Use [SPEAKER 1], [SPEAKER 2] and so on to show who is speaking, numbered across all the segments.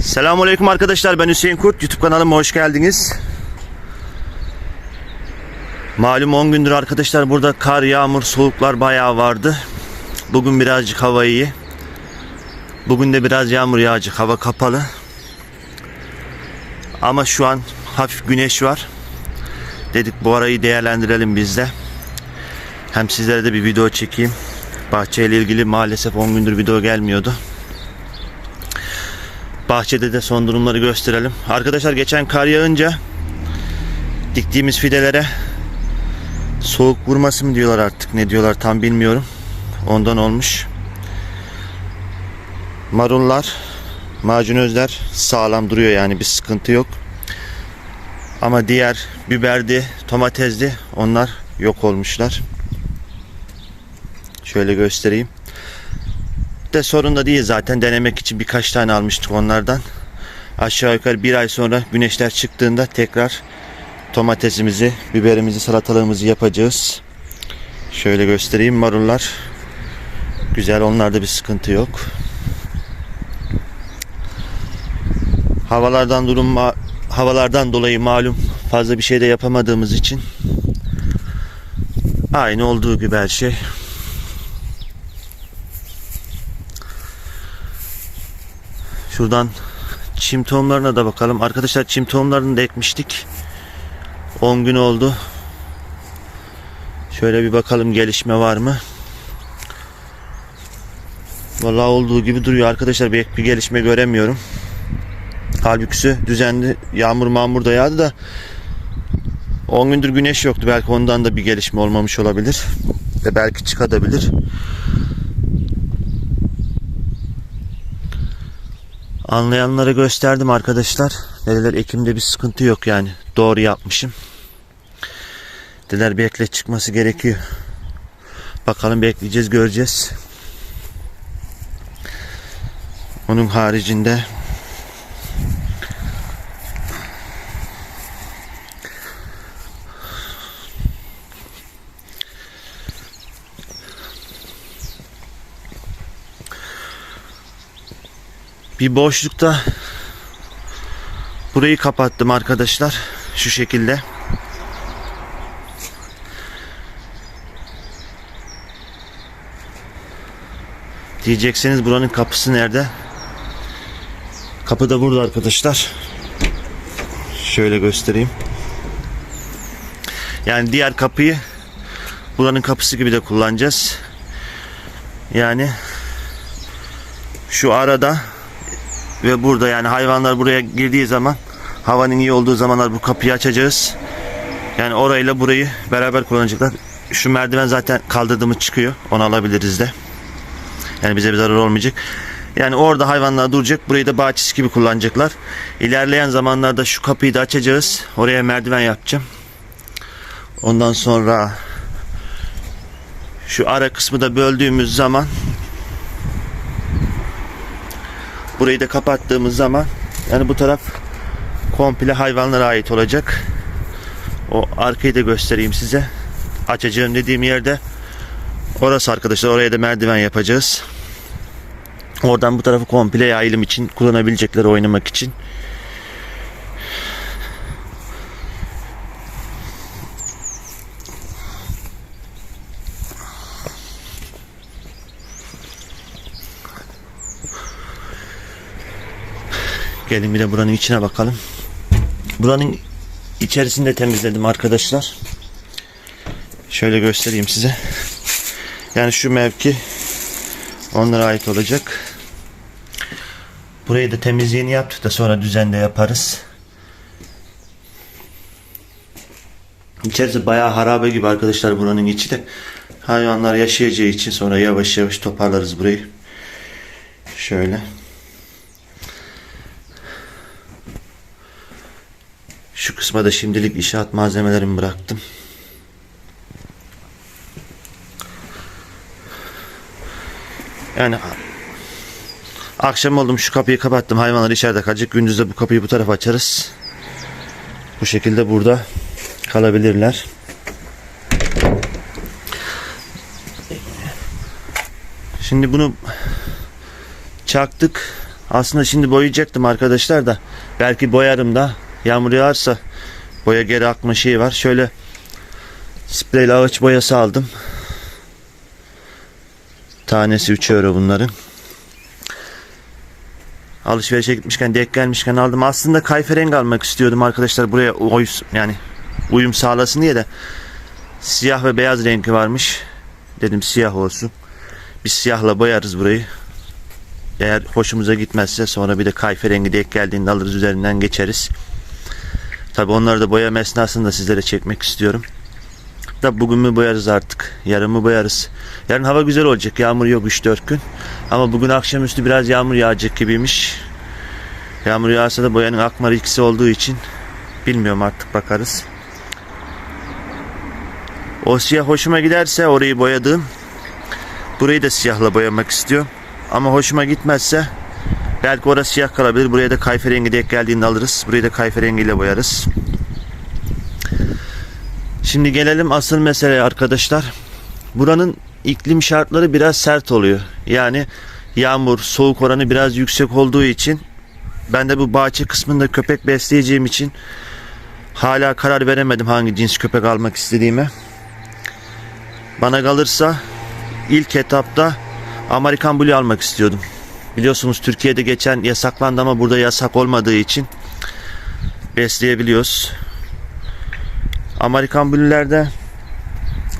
[SPEAKER 1] Selamünaleyküm arkadaşlar ben Hüseyin Kurt YouTube kanalıma hoş geldiniz. Malum 10 gündür arkadaşlar burada kar, yağmur, soğuklar bayağı vardı. Bugün birazcık hava iyi. Bugün de biraz yağmur yağacak. Hava kapalı. Ama şu an hafif güneş var. Dedik bu arayı değerlendirelim biz de. Hem sizlere de bir video çekeyim. Bahçeyle ilgili maalesef 10 gündür video gelmiyordu. Bahçede de son durumları gösterelim. Arkadaşlar geçen kar yağınca diktiğimiz fidelere soğuk vurması mı diyorlar artık ne diyorlar tam bilmiyorum. Ondan olmuş. Marullar, macunözler sağlam duruyor yani bir sıkıntı yok. Ama diğer biberdi, domatesdi onlar yok olmuşlar. Şöyle göstereyim de sorun da değil zaten denemek için birkaç tane almıştık onlardan. Aşağı yukarı bir ay sonra güneşler çıktığında tekrar domatesimizi, biberimizi, salatalığımızı yapacağız. Şöyle göstereyim marullar. Güzel onlarda bir sıkıntı yok. Havalardan durum havalardan dolayı malum fazla bir şey de yapamadığımız için aynı olduğu gibi her şey. Şuradan çim tohumlarına da bakalım. Arkadaşlar çim tohumlarını da ekmiştik. 10 gün oldu. Şöyle bir bakalım gelişme var mı? Vallahi olduğu gibi duruyor arkadaşlar. Bir, bir gelişme göremiyorum. Halbuki düzenli yağmur mağmur da yağdı da 10 gündür güneş yoktu. Belki ondan da bir gelişme olmamış olabilir. Ve belki çıkabilir. Anlayanlara gösterdim arkadaşlar. Dediler Ekim'de bir sıkıntı yok yani. Doğru yapmışım. Dediler bekle çıkması gerekiyor. Bakalım bekleyeceğiz göreceğiz. Onun haricinde bir boşlukta burayı kapattım arkadaşlar. Şu şekilde. Diyeceksiniz buranın kapısı nerede? Kapı da burada arkadaşlar. Şöyle göstereyim. Yani diğer kapıyı buranın kapısı gibi de kullanacağız. Yani şu arada ve burada yani hayvanlar buraya girdiği zaman havanın iyi olduğu zamanlar bu kapıyı açacağız. Yani orayla burayı beraber kullanacaklar. Şu merdiven zaten kaldırdığımız çıkıyor. Onu alabiliriz de. Yani bize bir zarar olmayacak. Yani orada hayvanlar duracak. Burayı da bahçesi gibi kullanacaklar. İlerleyen zamanlarda şu kapıyı da açacağız. Oraya merdiven yapacağım. Ondan sonra şu ara kısmı da böldüğümüz zaman Burayı da kapattığımız zaman yani bu taraf komple hayvanlara ait olacak. O arkayı da göstereyim size. Açacağım dediğim yerde orası arkadaşlar. Oraya da merdiven yapacağız. Oradan bu tarafı komple yayılım için kullanabilecekler oynamak için. Gelin bir de buranın içine bakalım. Buranın içerisinde temizledim arkadaşlar. Şöyle göstereyim size. Yani şu mevki onlara ait olacak. Burayı da temizliğini yaptık da sonra düzende yaparız. İçerisi bayağı harabe gibi arkadaşlar buranın içi de. Hayvanlar yaşayacağı için sonra yavaş yavaş toparlarız burayı. Şöyle. Şu kısma da şimdilik inşaat malzemelerimi bıraktım. Yani akşam oldum şu kapıyı kapattım. Hayvanlar içeride kalacak. Gündüz bu kapıyı bu tarafa açarız. Bu şekilde burada kalabilirler. Şimdi bunu çaktık. Aslında şimdi boyayacaktım arkadaşlar da. Belki boyarım da. Yağmur yağarsa boya geri akma şeyi var. Şöyle spreyle ağaç boyası aldım. Tanesi 3 euro bunların. Alışverişe gitmişken denk gelmişken aldım. Aslında kayferengi almak istiyordum arkadaşlar. Buraya oy, yani uyum sağlasın diye de siyah ve beyaz rengi varmış. Dedim siyah olsun. Biz siyahla boyarız burayı. Eğer hoşumuza gitmezse sonra bir de kayfe rengi denk geldiğinde alırız üzerinden geçeriz. Tabi onları da boyama esnasında sizlere çekmek istiyorum. Da bugün mü boyarız artık? Yarın mı boyarız? Yarın hava güzel olacak. Yağmur yok 3-4 gün. Ama bugün akşamüstü biraz yağmur yağacak gibiymiş. Yağmur yağsa da boyanın akma ikisi olduğu için bilmiyorum artık bakarız. O siyah hoşuma giderse orayı boyadığım burayı da siyahla boyamak istiyorum. Ama hoşuma gitmezse belki orası siyah kalabilir. Buraya da kayfe rengi denk geldiğinde alırız. Burayı da kayfe rengiyle boyarız. Şimdi gelelim asıl meseleye arkadaşlar. Buranın iklim şartları biraz sert oluyor. Yani yağmur, soğuk oranı biraz yüksek olduğu için ben de bu bahçe kısmında köpek besleyeceğim için hala karar veremedim hangi cins köpek almak istediğime. Bana kalırsa ilk etapta Amerikan Blue almak istiyordum. Biliyorsunuz Türkiye'de geçen yasaklandı ama burada yasak olmadığı için besleyebiliyoruz. Amerikan Blue'lerde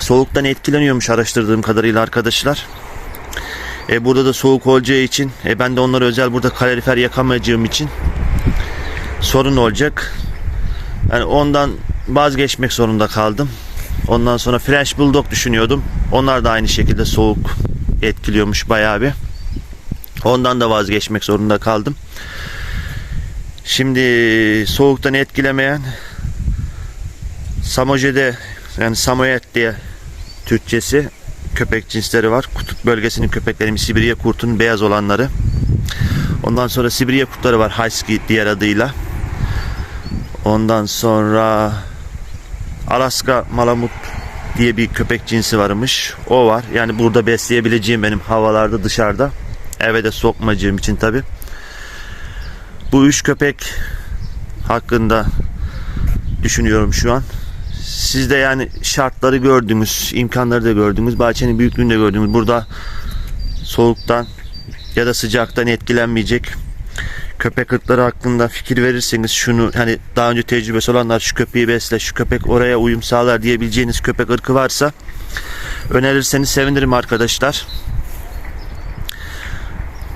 [SPEAKER 1] soğuktan etkileniyormuş araştırdığım kadarıyla arkadaşlar. E, burada da soğuk olacağı için e, ben de onlara özel burada kalorifer yakamayacağım için sorun olacak. Yani ondan vazgeçmek zorunda kaldım. Ondan sonra French Bulldog düşünüyordum. Onlar da aynı şekilde soğuk etkiliyormuş bayağı bir. Ondan da vazgeçmek zorunda kaldım. Şimdi soğuktan etkilemeyen Samoje'de yani Samoyed diye Türkçesi köpek cinsleri var. Kutup bölgesinin köpekleri Sibirya kurtunun beyaz olanları. Ondan sonra Sibirya kurtları var Husky diğer adıyla. Ondan sonra Alaska Malamut diye bir köpek cinsi varmış. O var. Yani burada besleyebileceğim benim havalarda dışarıda. Eve de sokmayacağım için tabi. Bu üç köpek hakkında düşünüyorum şu an. Siz de yani şartları gördünüz, imkanları da gördünüz, bahçenin büyüklüğünü de gördünüz. Burada soğuktan ya da sıcaktan etkilenmeyecek köpek ırkları hakkında fikir verirseniz şunu hani daha önce tecrübesi olanlar şu köpeği besle, şu köpek oraya uyum sağlar diyebileceğiniz köpek ırkı varsa önerirseniz sevinirim arkadaşlar.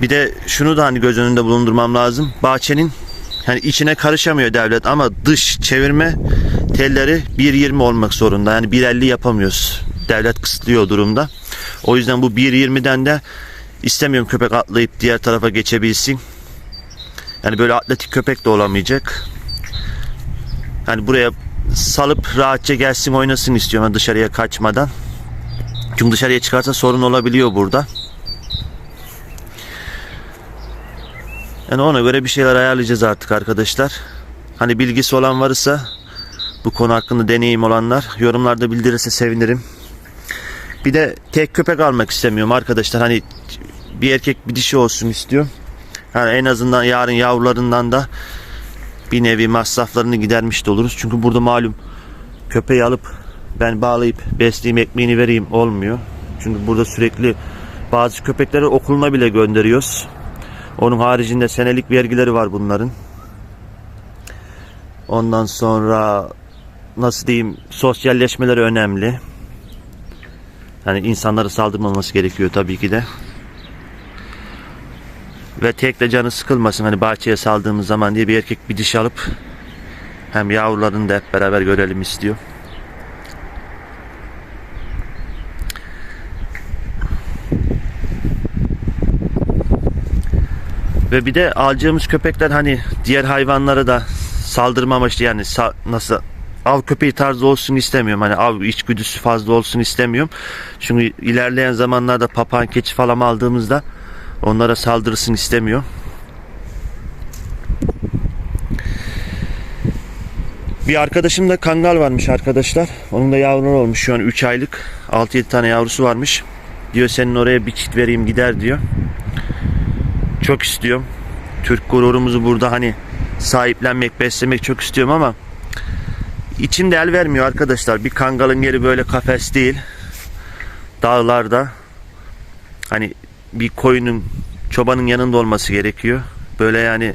[SPEAKER 1] Bir de şunu da hani göz önünde bulundurmam lazım. Bahçenin yani içine karışamıyor devlet ama dış çevirme telleri 1.20 olmak zorunda. Yani 1.50 yapamıyoruz. Devlet kısıtlıyor durumda. O yüzden bu 1.20'den de istemiyorum köpek atlayıp diğer tarafa geçebilsin. Yani böyle atletik köpek de olamayacak. Yani buraya salıp rahatça gelsin oynasın istiyorum yani dışarıya kaçmadan. Çünkü dışarıya çıkarsa sorun olabiliyor burada. Yani ona göre bir şeyler ayarlayacağız artık arkadaşlar. Hani bilgisi olan varsa bu konu hakkında deneyim olanlar yorumlarda bildirirse sevinirim. Bir de tek köpek almak istemiyorum arkadaşlar. Hani bir erkek bir dişi olsun istiyorum. Yani en azından yarın yavrularından da bir nevi masraflarını gidermiş de oluruz. Çünkü burada malum köpeği alıp ben bağlayıp besleyeyim ekmeğini vereyim olmuyor. Çünkü burada sürekli bazı köpekleri okuluna bile gönderiyoruz. Onun haricinde senelik vergileri var bunların. Ondan sonra nasıl diyeyim sosyalleşmeleri önemli. Hani insanları saldırmaması gerekiyor tabii ki de. Ve tek de canı sıkılmasın hani bahçeye saldığımız zaman diye bir erkek bir diş alıp hem yavrularını da hep beraber görelim istiyor. Ve bir de alacağımız köpekler hani diğer hayvanlara da saldırma amaçlı yani sa- nasıl av köpeği tarzı olsun istemiyorum. Hani av içgüdüsü fazla olsun istemiyorum. Çünkü ilerleyen zamanlarda papağan keçi falan aldığımızda onlara saldırısını istemiyor. Bir arkadaşım da kangal varmış arkadaşlar. Onun da yavruları olmuş şu an 3 aylık. 6-7 tane yavrusu varmış. Diyor senin oraya bir çift vereyim gider diyor. Çok istiyorum. Türk gururumuzu burada hani sahiplenmek, beslemek çok istiyorum ama içim de el vermiyor arkadaşlar. Bir kangalın yeri böyle kafes değil. Dağlarda hani bir koyunun çobanın yanında olması gerekiyor. Böyle yani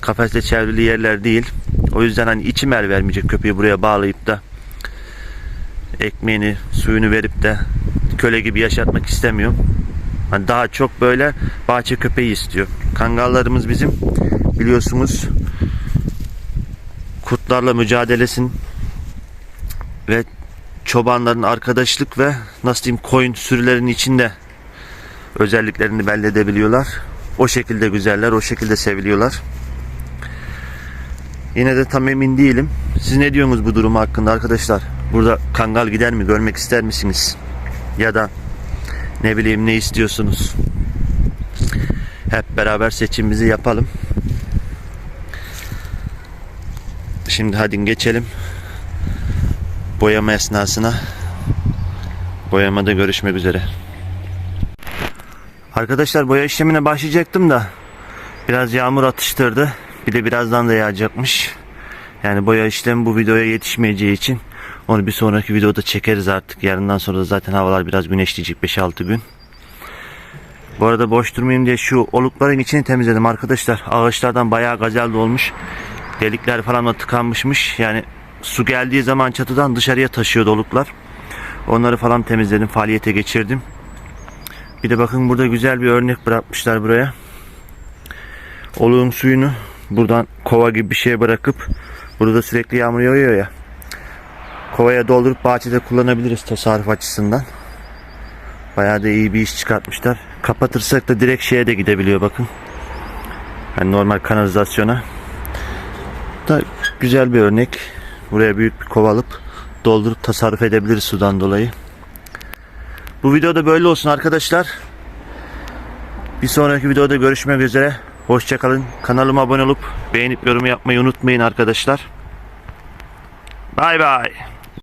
[SPEAKER 1] kafesle çevrili yerler değil. O yüzden hani içim el vermeyecek köpeği buraya bağlayıp da ekmeğini, suyunu verip de köle gibi yaşatmak istemiyorum. Hani daha çok böyle bahçe köpeği istiyor. Kangallarımız bizim biliyorsunuz kurtlarla mücadelesin ve çobanların arkadaşlık ve nasıl diyeyim koyun sürülerinin içinde özelliklerini belli edebiliyorlar. O şekilde güzeller, o şekilde seviliyorlar. Yine de tam emin değilim. Siz ne diyorsunuz bu durum hakkında arkadaşlar? Burada kangal gider mi? Görmek ister misiniz? Ya da ne bileyim ne istiyorsunuz? Hep beraber seçimimizi yapalım. Şimdi hadi geçelim boyama esnasına. Boyamada görüşmek üzere. Arkadaşlar boya işlemine başlayacaktım da biraz yağmur atıştırdı. Bir de birazdan da yağacakmış. Yani boya işlemi bu videoya yetişmeyeceği için onu bir sonraki videoda çekeriz artık. Yarından sonra da zaten havalar biraz güneşleyecek 5-6 gün. Bu arada boş durmayayım diye şu olukların içini temizledim arkadaşlar. Ağaçlardan bayağı gazel dolmuş. Delikler falan da tıkanmışmış. Yani su geldiği zaman çatıdan dışarıya taşıyor oluklar. Onları falan temizledim. Faaliyete geçirdim. Bir de bakın burada güzel bir örnek bırakmışlar buraya. Oluğun suyunu buradan kova gibi bir şeye bırakıp burada sürekli yağmur yağıyor ya. Kovaya doldurup bahçede kullanabiliriz tasarruf açısından. Bayağı da iyi bir iş çıkartmışlar. Kapatırsak da direkt şeye de gidebiliyor bakın. Yani normal kanalizasyona. Da güzel bir örnek. Buraya büyük bir kova alıp doldurup tasarruf edebiliriz sudan dolayı. Bu videoda böyle olsun arkadaşlar. Bir sonraki videoda görüşmek üzere. Hoşçakalın. Kanalıma abone olup beğenip yorum yapmayı unutmayın arkadaşlar. Bay bay.